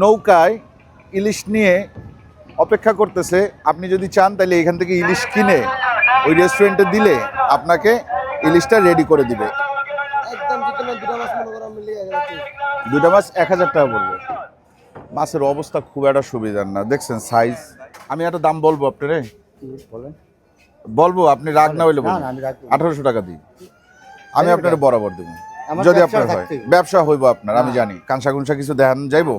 নৌকায় ইলিশ নিয়ে অপেক্ষা করতেছে। আপনি যদি চান তাহলে এখান থেকে ইলিশ কিনে ওই রেস্টুরেন্টে দিলে আপনাকে ইলিশটা রেডি করে দিবে। দুটো মাছ এক হাজার টাকা পড়বে। মাছের অবস্থা খুব একটা সুবিধার না। দেখছেন সাইজ আমি একটা দাম বলব আপনারে? বলেন। বলব আপনি রাগ না হইলে। আঠারোশো টাকা দিই আমি আপনার বরাবর দেবো। যদি আপনার হয়। ব্যবসা হইব আপনার আমি জানি। কাঁসা কুনসা কিছু দেখান যাইবো?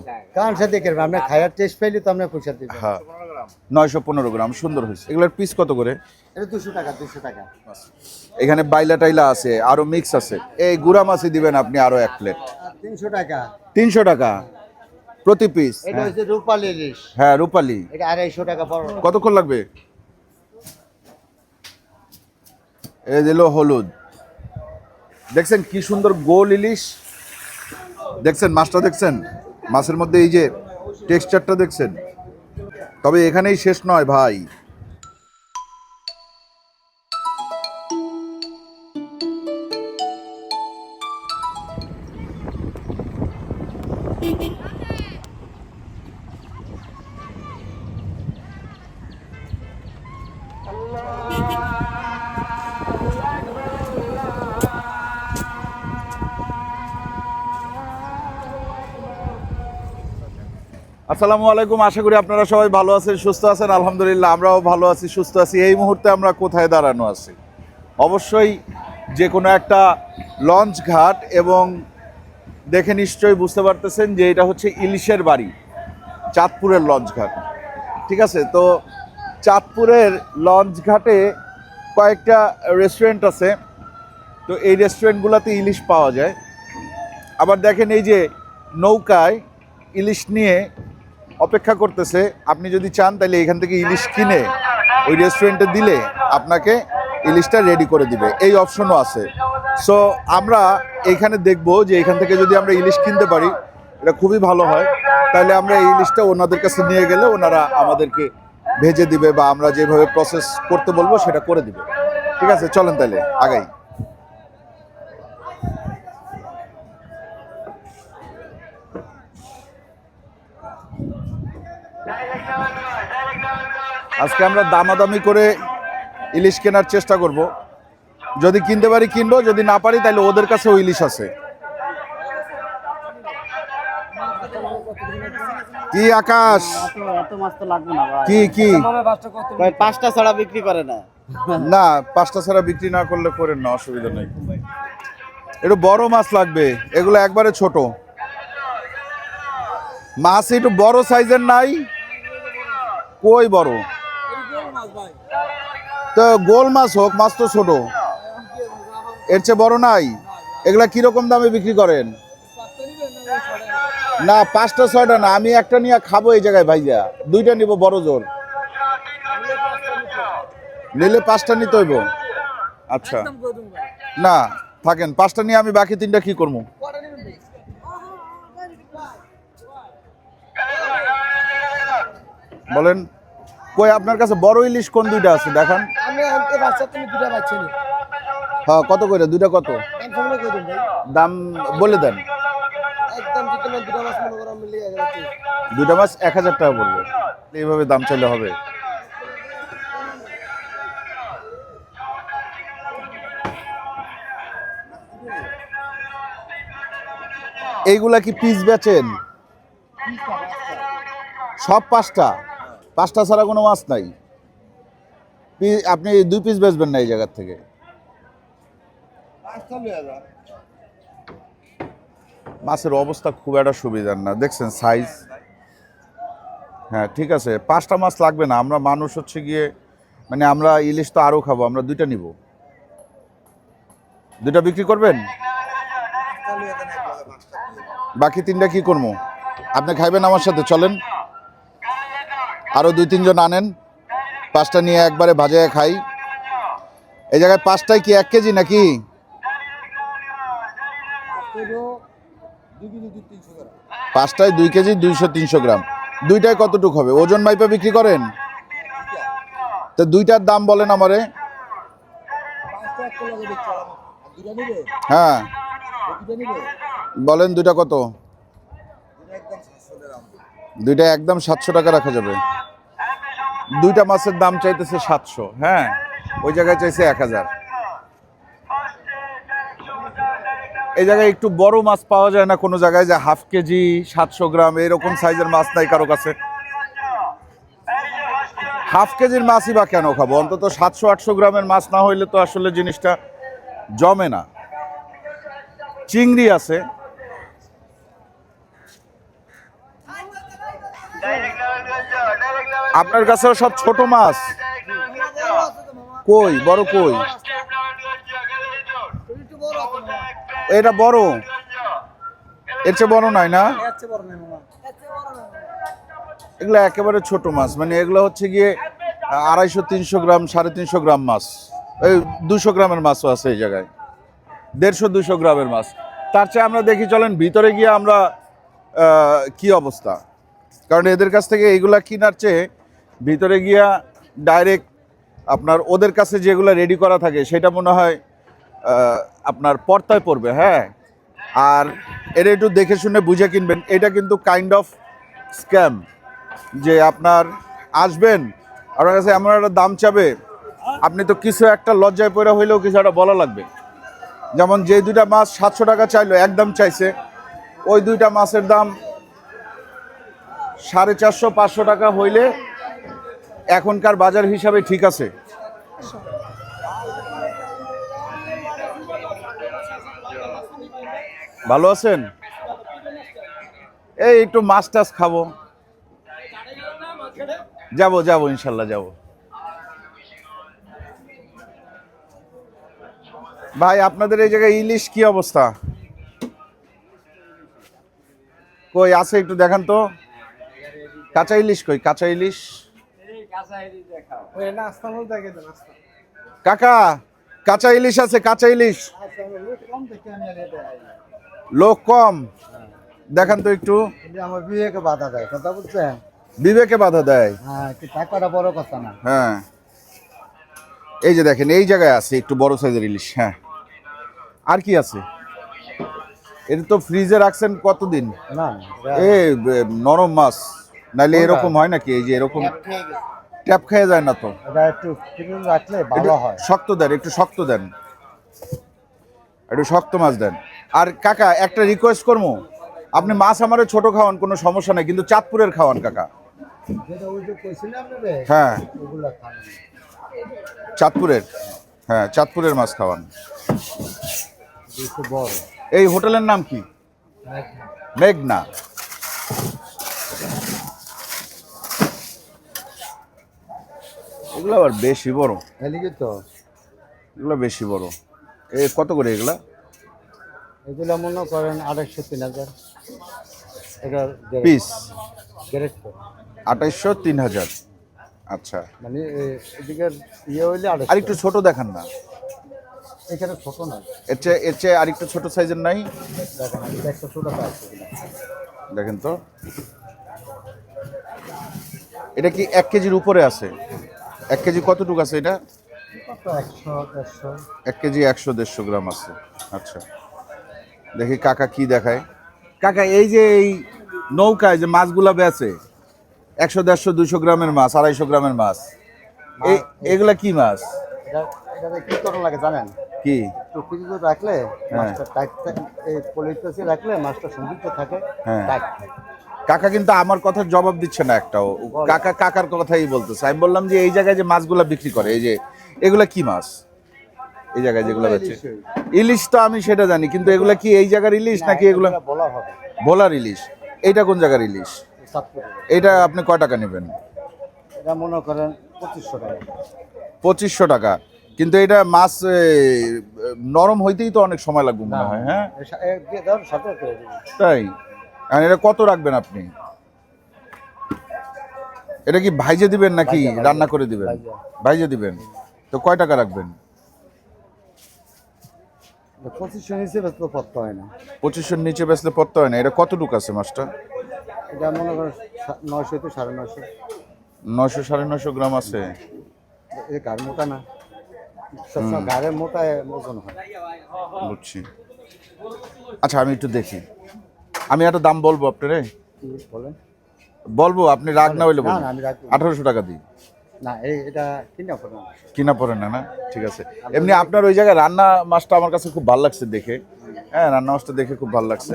সাথে করবে আমরা খায়ার টেস্ট পাইলে তো আমরা পয়সা দিবেন হ্যাঁ। নয়শো পনেরো গ্রাম সুন্দর হয়েছে। এগুলোর পিস কত করে? এটা দুশো টাকা দুশো টাকা। এখানে বাইলা টাইলা আছে আরও মিক্স আছে। এই গুড়া মাছই দিবেন আপনি আরও এক প্লেট তিনশো টাকা। তিনশো টাকা প্রতি পিস এটা হচ্ছে রূপালি ইলিশ। হ্যাঁ রূপালি। এটা আড়াইশো টাকা পড়ো কতক্ষণ লাগবে? এই দিল হলুদ। দেখছেন কি সুন্দর গোল ইলিশ? দেখছেন, মাছটা দেখছেন? মাছের মধ্যে এই যে টেক্সচারটা দেখছেন? তবে এখানেই শেষ নয় ভাই। আসসালামু আলাইকুম, আশা করি আপনারা সবাই ভালো আছেন, সুস্থ আছেন। আলহামদুলিল্লাহ, আমরাও ভালো আছি, সুস্থ আছি। এই মুহূর্তে আমরা কোথায় দাঁড়ানো আছি? অবশ্যই যে কোনো একটা লঞ্চ ঘাট এবং দেখে নিশ্চয়ই বুঝতে পারতেছেন যে এটা হচ্ছে ইলিশের বাড়ি, চাঁদপুরের লঞ্চ ঘাট। ঠিক আছে? তো চাঁদপুরের লঞ্চ ঘাটে কয়েকটা রেস্টুরেন্ট আছে। তো এই রেস্টুরেন্টগুলোতে ইলিশ পাওয়া যায়। আবার দেখেন এই যে নৌকায় ইলিশ নিয়ে অপেক্ষা করতেছে, আপনি যদি চান তাহলে এখান থেকে ইলিশ কিনে ওই রেস্টুরেন্টে দিলে আপনাকে ইলিশটা রেডি করে দিবে। এই অপশনও আছে। সো আমরা এইখানে দেখব যে এখান থেকে যদি আমরা ইলিশ কিনতে পারি, এটা খুবই ভালো হয়। তাহলে আমরা এই ইলিশটা ওনাদের কাছে নিয়ে গেলে ওনারা আমাদেরকে ভেজে দিবে বা আমরা যেভাবে প্রসেস করতে বলব সেটা করে দিবে। ঠিক আছে? চলেন তাহলে, আগাই। আজকে আমরা দামাদামি করে ইলিশ কেনার চেষ্টা করব। যদি কিনতে পারি কিনবো যদি না পারি তাহলে ওদের কাছেও ইলিশ আছে। কি আকাশ? কি কি? পাঁচটা ছাড়া বিক্রি করে না। না পাঁচটা ছাড়া বিক্রি না করলে করেন না অসুবিধা নেই। একটু বড় মাছ লাগবে এগুলো একবারে ছোট। মাছ একটু বড় সাইজের নাই কই বড়? তো গোল মাছ হোক মাছ তো ছোট। এর চেয়ে বড় নাই। এগুলা কীরকম দামে বিক্রি করেন? না পাঁচটা ছয়টা না। আমি একটা নিয়ে খাব এই জায়গায় ভাইয়া। দুইটা নিব বড় জোর। নিলে পাঁচটা নিতে হইব। আচ্ছা। না থাকেন। পাঁচটা নিয়ে আমি বাকি তিনটা কি করব? বলেন। কই আপনার কাছে বড় ইলিশ কোন দুইটা আছে? দেখান। আমি আনতে বাচ্চা তুমি দুটা পাচ্ছি না হ্যাঁ কত করে দুইটা কত? দাম বলে দেন। একদম দুটো মাছ মনে করো মিলিয়ে যাচ্ছে দুইটা মাছ এক হাজার টাকা পড়বে। এইভাবে দাম চাইলে হবে। এইগুলা কি পিস বেচেন? সব পাঁচটা? পাঁচটা ছাড়া কোনো মাছ নাই। আপনি দুই পিস বেচবেন না এই জায়গার থেকে। মাছের অবস্থা খুব একটা সুবিধার না। দেখছেন সাইজ হ্যাঁ ঠিক আছে। পাঁচটা মাছ লাগবে না। আমরা মানুষ হচ্ছে গিয়ে মানে আমরা ইলিশ তো আরও খাব আমরা দুইটা নিব। দুইটা বিক্রি করবেন? বাকি তিনটা কি করব? আপনি খাইবেন আমার সাথে চলেন। আরও দুই, তিনজন আনেন। পাঁচটা নিয়ে একবারে ভাজায় খাই। এই জায়গায় পাঁচটায় কি এক কেজি নাকি? পাঁচটায় দুই কেজি, দুইশো, তিনশো গ্রাম। দুইটায় কতটুক হবে? ওজন মাইপে বিক্রি করেন? তো দুইটার দাম বলেন আমারে। হ্যাঁ। বলেন দুইটা কত? দুইটা একদম সাতশো টাকা রাখা যাবে। দুইটা মাছের দাম চাইতেছে সাতশো হ্যাঁ? ওই জায়গায় চাইছে এক হাজার। এই জায়গায় একটু বড় মাছ পাওয়া যায় না কোনো জায়গায়, যে হাফ কেজি, সাতশো গ্রাম, এরকম সাইজের মাছ নাই কারও কাছে। হাফ কেজির মাছই বা কেন খাব? অন্তত সাতশো, আটশো গ্রামের মাছ না হইলে তো আসলে জিনিসটা জমে না। চিংড়ি আছে আপনার কাছে সব ছোট মাছ? কই? বড় কই? এটা বড়? এর চেয়ে বড় নাই না? এগুলো একেবারে ছোট মাছ। মানে এগুলো হচ্ছে গিয়ে আড়াইশো, তিনশো গ্রাম, সাড়ে তিনশো গ্রাম মাছ। এই দুশো গ্রামের মাছও আছে এই জায়গায়। দেড়শো, দুশো গ্রামের মাছ। তার চেয়ে আমরা দেখি, চলেন ভিতরে গিয়ে আমরা কি অবস্থা? কারণ এদের কাছ থেকে এইগুলা কেনার চেয়ে ভিতরে গিয়া ডাইরেক্ট আপনার ওদের কাছে যেগুলো রেডি করা থাকে, সেটা মনে হয় আপনার পর্তায় পড়বে হ্যাঁ? আর এটা একটু দেখে শুনে বুঝে কিনবেন, এটা কিন্তু কাইন্ড অফ স্ক্যাম যে আপনার আসবেন, আপনার কাছে এমন একটা দাম চাবে, আপনি তো কিছু একটা লজ্জায় পড়ে হইলেও কিছু একটা বলা লাগবে। যেমন যে দুইটা মাছ সাতশো টাকা চাইলো, একদম চাইছে, ওই দুইটা মাছের দাম সাড়ে চারশো, পাঁচশো টাকা হইলে এখনকার বাজার হিসাবে ঠিক আছে। ভালো আছেন? এই একটু মাছ টাছ খাব। যাব যাব, ইনশাল্লাহ যাব। ভাই, আপনাদের এই জায়গায় ইলিশ কি অবস্থা? কই, আছে একটু দেখান তো। কাঁচা ইলিশ কই? কাঁচা ইলিশ? কাকা কাঁচা ইলিশ আছে কাঁচা ইলিশ। আচ্ছা লোক কম দেখান তো একটু। আমার বিয়েকে বাধা দেয় কথা বলছেন বিবেকে বাধা দেয়। হ্যাঁ টাকাটা বড় কথা না। হ্যাঁ। এই যে দেখেন এই জায়গায় আছে একটু বড় সাইজের ইলিশ হ্যাঁ। আর কি আছে? এটা তো ফ্রিজে রাখছেন কতদিন? না এ নরম মাছ। নাহলে এরকম হয় নাকি? এই যে এরকম ট্যাপ খেয়ে যায় না তো। এটা একটু ফ্রিজে রাখলে ভালো হয়। শক্ত দেন একটু শক্ত দেন। একটু শক্ত মাছ দেন। আর কাকা একটা রিকোয়েস্ট করব। আপনি মাছ আমারে ছোট খাওয়ান কোনো সমস্যা নেই কিন্তু চাঁদপুরের খাওয়ান কাকা। হ্যাঁ। চাঁদপুরের হ্যাঁ চাঁদপুরের মাছ খাওয়ান। এই হোটেলের নাম কি? মেঘনা। এগুলো আবার বেশি বড়। এদিকে তো? এগুলো বেশি বড়। এ কত করে এগুলা? এগুলা মনে করেন আড়াইশো তিন হাজার। এটা পিস আঠাইশশো তিন হাজার। আচ্ছা। মানে এদিকে ইয়ে হইলে আর একটু ছোট দেখান না। এখানে ছোট না। এর চেয়ে এর চেয়ে আর একটু ছোট সাইজের নাই? দেখেন তো। এটা কি এক কেজির উপরে আছে? এক কেজি কতটুকু আছে এটা? একশো এক কেজি একশো দেড়শো গ্রাম আছে। আচ্ছা। দেখি কাকা কি দেখায়। কাকা এই যে এই নৌকায় যে মাছগুলা বেচে একশো দেড়শো দুশো গ্রামের মাছ আড়াইশো গ্রামের মাছ এই এগুলা কি মাছ? কি করা লাগে জানেন? কি? একটু রাখলে মাছটা টাইট এই রাখলে মাছটা সৌন্দর্য থাকে হ্যাঁ। টাইট থাকে। কাকা কিন্তু আমার কথার জবাব দিচ্ছে না একটাও। কাকা কাকার কথাই বলতেছে। আমি বললাম যে এই জায়গায় যে মাছগুলা বিক্রি করে এই যে এগুলা কি মাছ? এই জায়গায় যেগুলো বেচে। ইলিশ। তো আমি সেটা জানি কিন্তু এগুলা কি এই জায়গার ইলিশ নাকি এগুলা? ভোলার ইলিশ। এইটা কোন জায়গার ইলিশ? এটা আপনি কয় টাকা নেবেন? এটা মনে করেন পঁচিশশো টাকা। পঁচিশশো টাকা। কিন্তু এটা মাছ নরম হইতেই তো অনেক সময় লাগবে মনে হয় হ্যাঁ? তাই? আর এটা কত রাখবেন আপনি? এটা কি ভাইজে দিবেন নাকি। রান্না করে দিবেন? ভাইজে। দিবেন। তো কয় টাকা রাখবেন? পঁচিশশো নিচে বেতন পড়তে হয় না। পঁচিশশোর নিচে বেচলে পড়তে হয় না। এটা কতটুকু আছে মাছটা? এটা মনে নয়শো তো সাড়ে নয়শো। নয়শো সাড়ে নয়শো গ্রাম আছে। গাড় মোটা না। সবসময় গাড়ের মোটায় ওজন হয়। বুঝছি। আচ্ছা আমি একটু দেখি। আমি একটা দাম বলব আপনারে? বলেন। বলব আপনি রাগ না হইলে বলুন। আঠারোশো টাকা দিই না এটা কিনা পড়ো না। কিনা পড়ে না না? ঠিক আছে। এমনি আপনার ওই জায়গায় রান্না মাছটা আমার কাছে খুব ভালো লাগছে দেখে। হ্যাঁ রান্না মাছটা দেখে খুব ভালো লাগছে।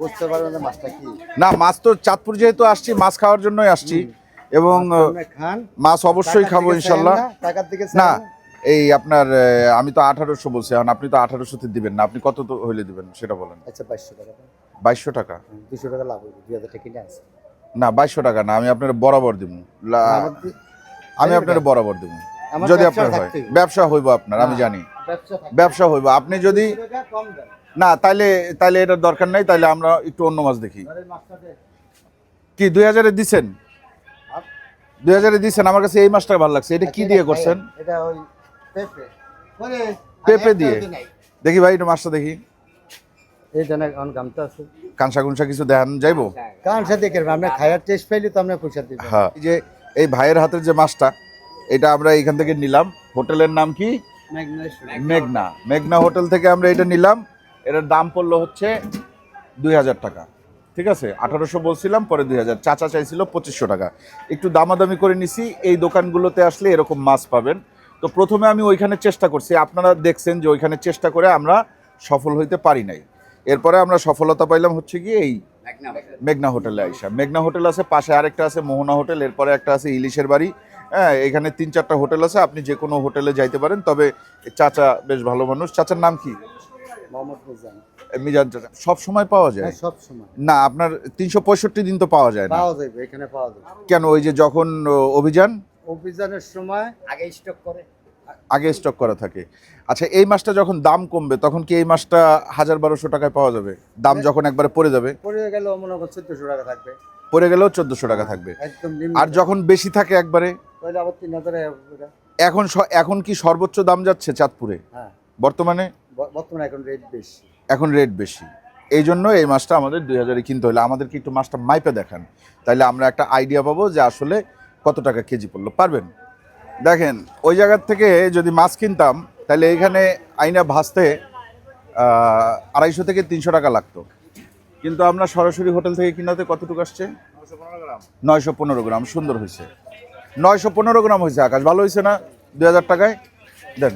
বুঝতে পারবেন না মাছটা কি। না মাছ তো চাঁদপুর যেহেতু আসছি মাছ খাওয়ার জন্যই আসছি। এবং মাছ অবশ্যই খাব ইনশাল্লাহ। না, এই আপনার আমি তো আঠারোশো বলছি এখন আপনি তো আঠারোশোতে দিবেন না আপনি কত তো হইলে দিবেন সেটা বলেন। আচ্ছা বাইশশো টাকা বাইশশো টাকা? দুশো টাকা লাভ দুই হাজার টাকা কিনে আছে না বাইশশো টাকা না আমি আপনার বরাবর দিব আমি আপনার বরাবর দিব যদি আপনার হয়। ব্যবসা হইব আপনার আমি জানি। ব্যবসা হইব। আপনি যদি না তাইলে তাইলে এটার দরকার নাই তাইলে আমরা একটু অন্য মাছ দেখি। কি দুই হাজারে দিছেন? দুই হাজারে দিছেন আমার কাছে এই মাছটা ভালো লাগছে। এটা কি দিয়ে করছেন? এটা ওই পেঁপে। দিয়ে? দেখি ভাই এটা মাছটা দেখি। এই দেন এখন গামটা আছে। কাঁসা কুনসা কিছু দেখান যাইবো? সাথে করবেন আপনি খায়ার টেস্ট পাইলে তো আপনি পয়সা দিবেন হ্যাঁ এই যে এই ভাইয়ের হাতের যে মাছটা এটা আমরা এখান থেকে নিলাম। হোটেলের নাম কি? মেঘনা। মেঘনা হোটেল থেকে আমরা এটা নিলাম। এটার দাম পড়ল হচ্ছে দুই হাজার টাকা। ঠিক আছে? আঠারোশো বলছিলাম পরে দুই হাজার। চাচা চাইছিল পঁচিশশো টাকা। একটু দামাদামি করে নিছি। এই দোকানগুলোতে আসলে এরকম মাছ পাবেন। তো প্রথমে আমি ওইখানে চেষ্টা করছি আপনারা দেখছেন যে ওইখানে চেষ্টা করে আমরা সফল হইতে পারি নাই। এরপরে আমরা সফলতা পাইলাম হচ্ছে কি এই মেঘনা হোটেলে আইসা। মেঘনা হোটেল আছে পাশে আরেকটা আছে মোহনা হোটেল এরপরে একটা আছে ইলিশের বাড়ি। হ্যাঁ এখানে তিন চারটা হোটেল আছে আপনি যে কোনো হোটেলে যাইতে পারেন তবে চাচা বেশ ভালো মানুষ। চাচার নাম কি? মোহাম্মদ মিজান। মিজান চাচা। সব সময় পাওয়া যায়? হ্যাঁ সব সময়। না আপনার তিনশো পঁয়ষট্টি দিন তো পাওয়া যায় না। পাওয়া যাবে এখানে পাওয়া যাবে। কেন ওই যে যখন অভিযান? অভিযানের সময় আগে স্টক করে। আগে স্টক করা থাকে। আচ্ছা এই মাসটা যখন দাম কমবে তখন কি এই মাসটা হাজার বারোশো টাকায় পাওয়া যাবে? দাম যখন একবারে পড়ে যাবে? পড়ে গেল মনে করো চোদ্দশো টাকা থাকবে। পড়ে গেলেও চোদ্দোশো টাকা থাকবে। একদম আর যখন বেশি থাকে একবারে? তাহলে আবার তিন হাজার এখন এখন কি সর্বোচ্চ দাম যাচ্ছে চাঁদপুরে? হ্যাঁ। বর্তমানে? বর্তমানে এখন রেট বেশি। এখন রেট বেশি। এই জন্য এই মাছটা আমাদের দুই হাজারে কিনতে হলে। আমাদেরকে একটু মাছটা মাইপে দেখান। তাইলে আমরা একটা আইডিয়া পাবো যে আসলে কত টাকা কেজি পড়ল? পারবেন? দেখেন ওই জায়গার থেকে যদি মাছ কিনতাম তাহলে এইখানে আইনা আহ, আড়াইশো থেকে তিনশো টাকা লাগতো। কিন্তু আমরা সরাসরি হোটেল থেকে কিনাতে কতটুকু আসছে? নয়শো পনেরো গ্রাম। সুন্দর হয়েছে। নয়শো পনেরো গ্রাম হয়েছে আকাশ। ভালো হয়েছে না? দুই হাজার টাকায়? দেন।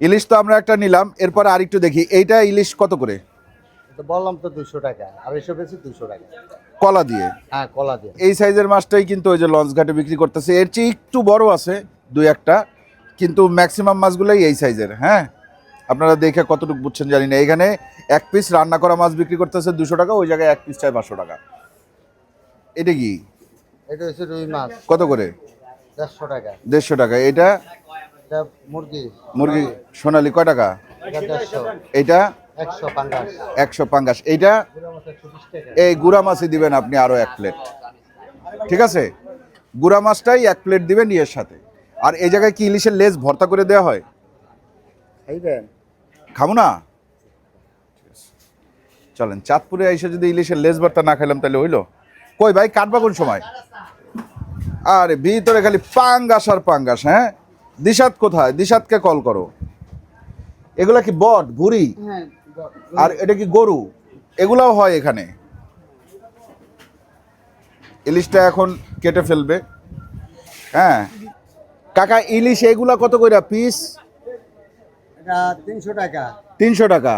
ইলিশ তো আমরা একটা নিলাম এরপর আরেকটু দেখি। এইটা ইলিশ কত করে? বললাম তো দুশো টাকা আড়াইশো বেশি দুশো টাকা। কলা দিয়ে? হ্যাঁ কলা দিয়ে। এই সাইজের মাছটাই কিন্তু ওই যে লঞ্চ ঘাটে বিক্রি করতেছে। এর চেয়ে একটু বড় আছে দুই একটা কিন্তু ম্যাক্সিমাম মাছগুলোই এই সাইজের হ্যাঁ? আপনারা দেখে কতটুকু বুঝছেন জানি না। এখানে এক পিস রান্না করা মাছ বিক্রি করতেছে দুশো টাকা ওই জায়গায় এক পিস চাই পাঁচশো টাকা। এটা কি? এটা হচ্ছে রুই মাছ। কত করে? দেড়শো টাকা। দেড়শো টাকা। এটা? মুরগি। মুরগি সোনালি কয় টাকা? এটা? একশো পাঙ্গাস। এইটা এই গুড়া মাছই দিবেন আপনি আরও এক প্লেট। ঠিক আছে? গুড়া মাছটাই এক প্লেট দিবেন ইয়ের সাথে। আর এই জায়গায় কি ইলিশের লেজ ভর্তা করে দেওয়া হয়? খাব না? চলেন চাঁদপুরে এসে যদি ইলিশের লেজ ভর্তা না খেলাম তাহলে হইল? কই ভাই কাটবা কোন সময়? আরে ভিতরে খালি পাঙ্গাস আর পাঙ্গাস হ্যাঁ? দিশাত কোথায়? দিশাতকে কল করো। এগুলা কি বট ভুড়ি হ্যাঁ আর এটা কি গরু? এগুলাও হয় এখানে। ইলিশটা এখন কেটে ফেলবে। হ্যাঁ। কাকা ইলিশ এগুলা কত কইরা পিস তিনশো টাকা। তিনশো টাকা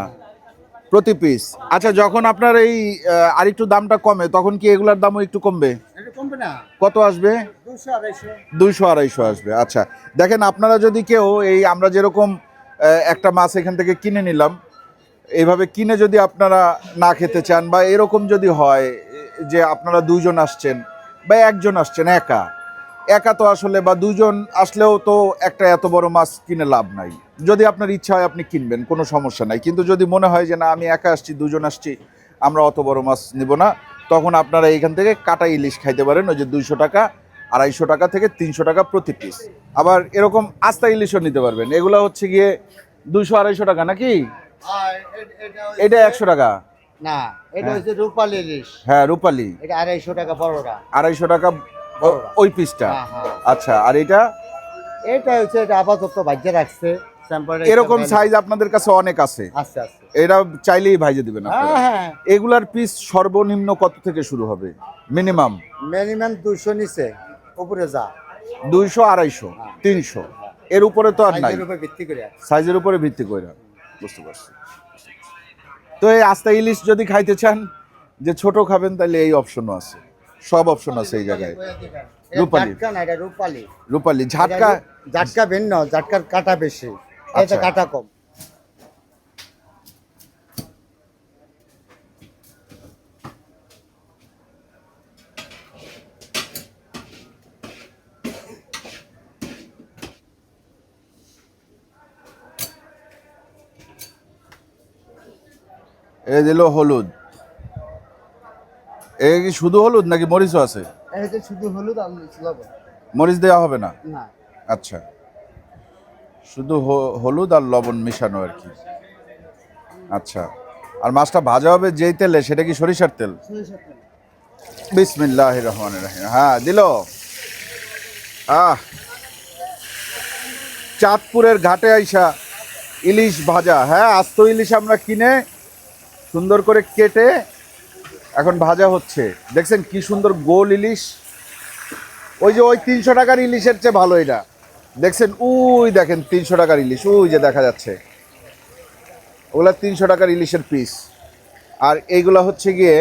প্রতি পিস আচ্ছা যখন আপনার এই আহ, আরেকটু দামটা কমে তখন কি এগুলার দামও একটু কমবে? এটা কমবে না। কত আসবে? দুইশো আড়াইশো। আসবে। আচ্ছা দেখেন আপনারা যদি কেউ এই আমরা যেরকম একটা মাছ এখান থেকে কিনে নিলাম এইভাবে কিনে যদি আপনারা না খেতে চান বা এরকম যদি হয়, যে আপনারা দুইজন আসছেন বা একজন আসছেন একা একা তো আসলে বা দুজন আসলেও তো একটা এত বড় মাছ কিনে লাভ নাই। যদি আপনার ইচ্ছা হয় আপনি কিনবেন, কোনো সমস্যা নাই। কিন্তু যদি মনে হয় যে না, আমি একা আসছি দুজন আসছি, আমরা অত বড় মাছ নিব না, তখন আপনারা এইখান থেকে কাটা ইলিশ খাইতে পারেন, ওই যে দুইশো টাকা, আড়াইশো টাকা থেকে তিনশো টাকা প্রতি পিস আবার এরকম আস্তা ইলিশও নিতে পারবেন। এগুলো হচ্ছে গিয়ে দুইশো, আড়াইশো টাকা নাকি? এটা একশো টাকা। না এটা হচ্ছে রূপালি ইলিশ। হ্যাঁ রূপালি। এটা আড়াইশো টাকা বড়টা আড়াইশো টাকা ওই পিসটা? হ্যাঁ, হ্যাঁ। আচ্ছা আর এটা? এটা হচ্ছে এটা আপাতত বাজ্যে রাখছে। এরকম সাইজ আপনাদের কাছে অনেক আছে। এটা চাইলেই ভাইজে দিবেন হ্যাঁ হ্যাঁ। এগুলার পিস সর্বনিম্ন কত থেকে শুরু হবে? মিনিমাম মিনিমাম দুশো নিচে উপরে যা। দুইশো আড়াইশো তিনশো। এর উপরে তো আর নাই। সাইজের উপরে ভিত্তি করে। বুঝতে পারছি। তো এই আস্তা ইলিশ যদি খাইতে চান যে ছোট খাবেন তাহলে এই অপশনও আছে। সব অপশন আছে এই জায়গায়। রূপালী। রূপালি। রূপালি। ঝাটকা ঝাটকা ভিন্ন ঝাটকার কাটা বেশি। এটা আচ্ছা। কাটা কম। এই দিল হলুদ। এই কি শুধু হলুদ নাকি মরিচও আছে? এটা শুধু হলুদ আর লবণ। মরিচ দেওয়া হবে না? না। আচ্ছা। শুধু হলুদ আর লবণ মিশানো আর কি। আচ্ছা। আর মাছটা ভাজা হবে যেই তেলে সেটা কি সরিষার তেল? বিসমিল্লাহ রহমান রাহিম। হ্যাঁ দিল। আহ। চাঁদপুরের ঘাটে আইসা ইলিশ ভাজা। হ্যাঁ আস্ত ইলিশ আমরা কিনে সুন্দর করে কেটে এখন ভাজা হচ্ছে। দেখছেন কি সুন্দর গোল ইলিশ? ওই যে ওই তিনশো টাকার ইলিশের চেয়ে ভালো এটা। দেখছেন, উই দেখেন তিনশো টাকার ইলিশ, উই যে দেখা যাচ্ছে। ওগুলা তিনশো টাকার ইলিশের পিস আর এইগুলা হচ্ছে গিয়ে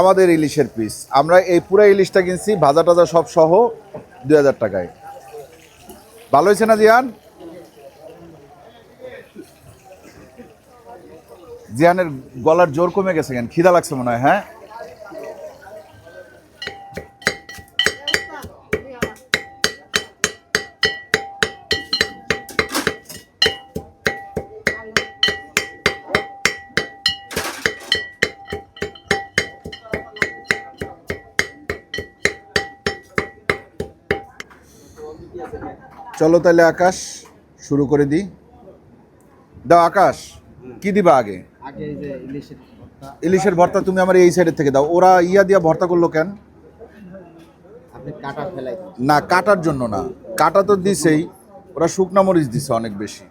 আমাদের ইলিশের পিস আমরা এই পুরো ইলিশটা কিনছি ভাজা টাজা সব সহ দু হাজার টাকায়। ভালো হয়েছে না জিয়ান? জিয়ানের গলার জোর কমে গেছে কেন? খিদা লাগছে মনে হয় হ্যাঁ? চলো তাহলে আকাশ, শুরু করে দিই। দাও আকাশ, কি দিবা আগে? ইলিশের ভর্তা। তুমি আমার এই সাইডের থেকে দাও। ওরা ইয়া দিয়া ভর্তা করল কেন? আপনি কাটা ফেলাই দিন। না কাটার জন্য না। কাটা তো দিছেই। ওরা শুকনা মরিচ দিছে অনেক বেশি।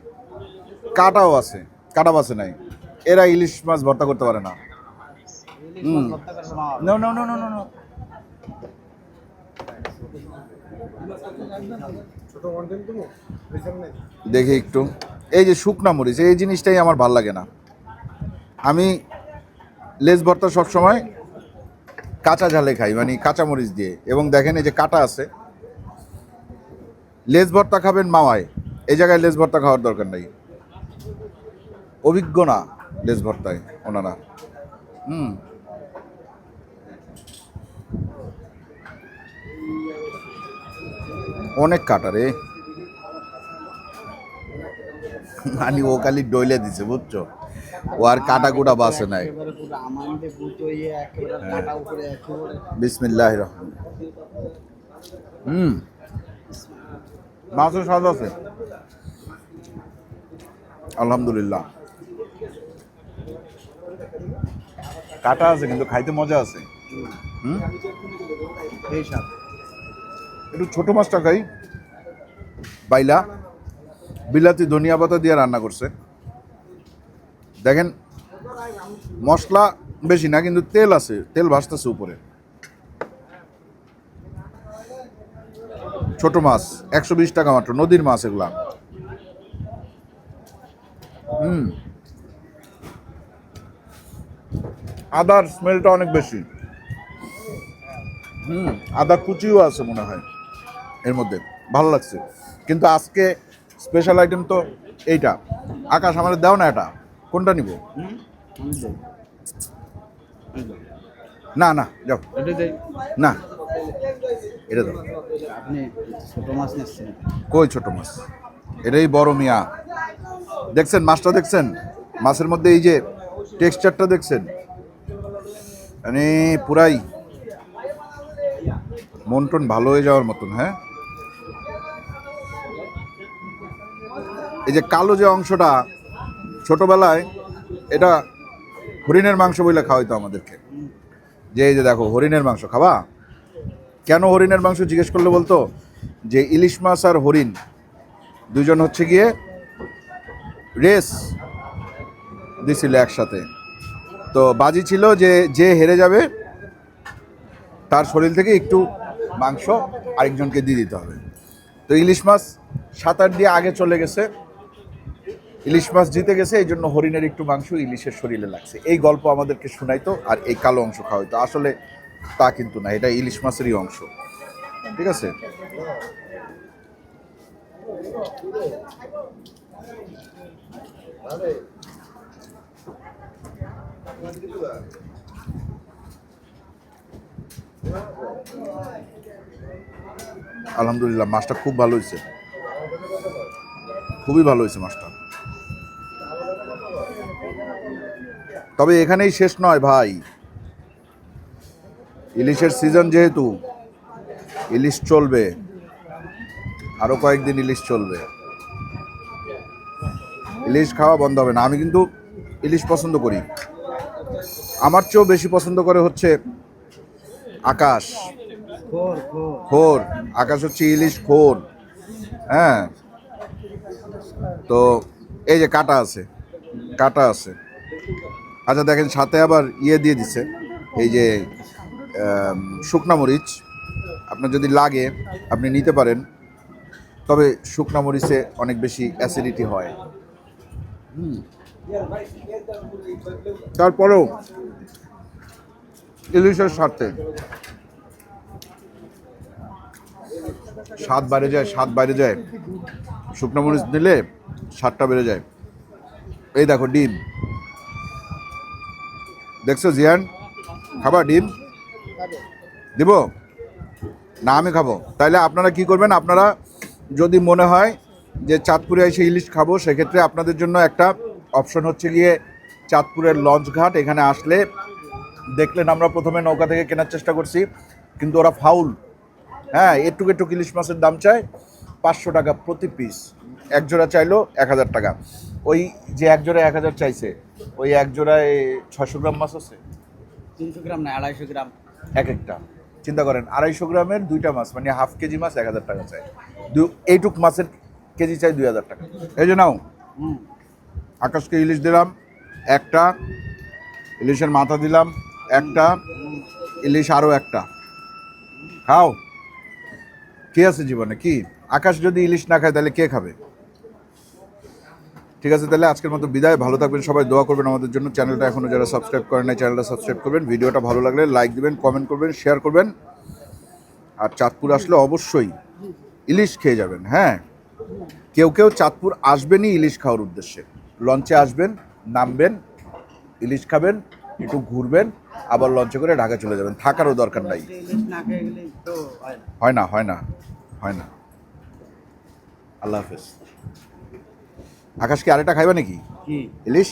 কাটাও আছে। কাটা বাসে নাই। এরা ইলিশ মাছ ভর্তা করতে পারে না। হুম। No no no no no no দেখি একটু। এই যে শুকনা মরিচ এই জিনিসটাই আমার ভালো লাগে না। আমি লেজ ভর্তা সবসময় কাঁচা ঝালে খাই মানে কাঁচা মরিচ দিয়ে। এবং দেখেন এই যে কাটা আছে, লেজ ভর্তা খাবেন মাওয়ায়। এই জায়গায় লেজ ভর্তা খাওয়ার দরকার নাই। অভিজ্ঞ না লেজ ভর্তায় ওনারা। হুম। অনেক কাটা রে। মানে ও খালি ডইলে দিছে বুঝছ? ও আর কাটা কুটা বাসে নাই। বিসমিল্লাহ রহমান। হুম। মাছের স্বাদ আছে। আলহামদুলিল্লাহ। কাটা আছে কিন্তু খাইতে মজা আছে। হুম? একটু ছোট মাছটা খাই। বাইলা। বিলাতি ধনিয়া পাতা দিয়ে রান্না করছে। দেখেন, মশলা বেশি না, কিন্তু তেল আছে, তেল ভাসতেছে উপরে। ছোট মাছ, একশো বিশ টাকা মাত্র, নদীর মাছ এগুলা। হুম। আদার স্মেলটা অনেক বেশি। হুম, আদা কুচিও আছে মনে হয়, এর মধ্যে। ভালো লাগছে। কিন্তু আজকে স্পেশাল আইটেম তো এইটা। আকাশ, আমাদের দাও না এটা। কোনটা নিব? না না, যাও। না, এটা দাও। কই ছোট মাছ? এটাই বড় মিয়া। দেখছেন, মাছটা দেখছেন? মাছের মধ্যে এই যে টেক্সচারটা দেখছেন? মানে পুরাই মন টন ভালো হয়ে যাওয়ার মতন হ্যাঁ? এই যে কালো যে অংশটা ছোটবেলায়, এটা হরিণের মাংস বলে খাওয়াইতো আমাদেরকে। যে এই যে দেখো, হরিণের মাংস খাবা? কেন হরিণের মাংস জিজ্ঞেস করলে বলতো? যে ইলিশ মাছ আর হরিণ, দুজন হচ্ছে গিয়ে রেস দিছিল একসাথে। তো বাজি ছিল যে যে হেরে যাবে, তার শরীর থেকে একটু মাংস আরেকজনকে দিয়ে দিতে হবে। তো ইলিশ মাছ সাঁতার দিয়ে আগে চলে গেছে। ইলিশ মাছ জিতে গেছে, এই জন্য হরিণের একটু মাংস ইলিশের শরীরে লাগছে। এই গল্প আমাদেরকে শোনাইতো, আর এই কালো অংশ খাওয়াইতো। আসলে তা কিন্তু না, এটা ইলিশ মাছেরই অংশ। ঠিক আছে? আলহামদুলিল্লাহ, মাছটা খুব ভালো হয়েছে। খুবই ভালো হয়েছে মাছটা। তবে এখানেই শেষ নয় ভাই। ইলিশের সিজন যেহেতু, ইলিশ চলবে। আরও কয়েকদিন ইলিশ চলবে। ইলিশ খাওয়া বন্ধ হবে না। আমি কিন্তু ইলিশ পছন্দ করি। আমার চেয়েও বেশি পছন্দ করে হচ্ছে আকাশ। খোর আকাশ হচ্ছে ইলিশ খোর। হ্যাঁ। তো এই যে কাটা আছে কাটা আছে। আচ্ছা দেখেন সাথে আবার ইয়ে দিয়ে দিছে। এই যে শুকনা মরিচ। আপনার যদি লাগে আপনি নিতে পারেন। তবে শুকনা মরিচে অনেক বেশি অ্যাসিডিটি হয়। তারপরেও ইলিশের স্বার্থে স্বাদ বাইরে যায়, স্বাদ বাইরে যায়। শুকনো মরিচ দিলে স্বাদটা বেড়ে যায়। এই দেখো, ডিম। দেখছ জিয়ান? খাবা ডিম? দিব? না, আমি খাব। তাইলে আপনারা কি করবেন, আপনারা যদি মনে হয় যে চাঁদপুরে এসে ইলিশ খাব, সেক্ষেত্রে আপনাদের জন্য একটা অপশন হচ্ছে গিয়ে চাঁদপুরের লঞ্চ ঘাট এখানে আসলে দেখলেন আমরা প্রথমে নৌকা থেকে কেনার চেষ্টা করছি কিন্তু ওরা ফাউল। হ্যাঁ একটু একটু ইলিশ মাছের দাম চায় পাঁচশো টাকা প্রতি পিস এক জোড়া চাইলো এক হাজার টাকা। ওই যে এক জোড়া এক হাজার চাইছে ওই এক জোড়ায় ছশো গ্রাম মাছ আছে? তিনশো গ্রাম না আড়াইশো গ্রাম। এক একটা। চিন্তা করেন আড়াইশো গ্রামের দুইটা মাছ মানে হাফ কেজি মাছ এক হাজার টাকা চাই দু এইটুক মাছের কেজি চাই দুই হাজার টাকা। এই যে নাও। আকাশকে ইলিশ দিলাম একটা। ইলিশের মাথা দিলাম একটা, ইলিশ আরও একটা। খাও। কি আছে জীবনে? কি? আকাশ যদি ইলিশ না খায়, তাহলে কে খাবে? ঠিক আছে, তাহলে আজকের মতো বিদায়। ভালো থাকবেন, সবাই দোয়া করবেন আমাদের জন্য। চ্যানেলটা এখনও যারা সাবস্ক্রাইব করেন নাই, চ্যানেলটা সাবস্ক্রাইব করবেন। ভিডিওটা ভালো লাগলে লাইক দিবেন, কমেন্ট করবেন, শেয়ার করবেন। আর চাঁদপুর আসলে অবশ্যই ইলিশ খেয়ে যাবেন হ্যাঁ? কেউ কেউ চাঁদপুর আসবেনই ইলিশ খাওয়ার উদ্দেশ্যে। লঞ্চে আসবেন, নামবেন, ইলিশ খাবেন, একটু ঘুরবেন। আবার লঞ্চে করে ঢাকা চলে যাবেন। থাকারও দরকার নাই। হয় না হয় না হয় না। আল্লাহ হাফেজ। আকাশ কি আরেকটা খাইবা নাকি? ইলিশ?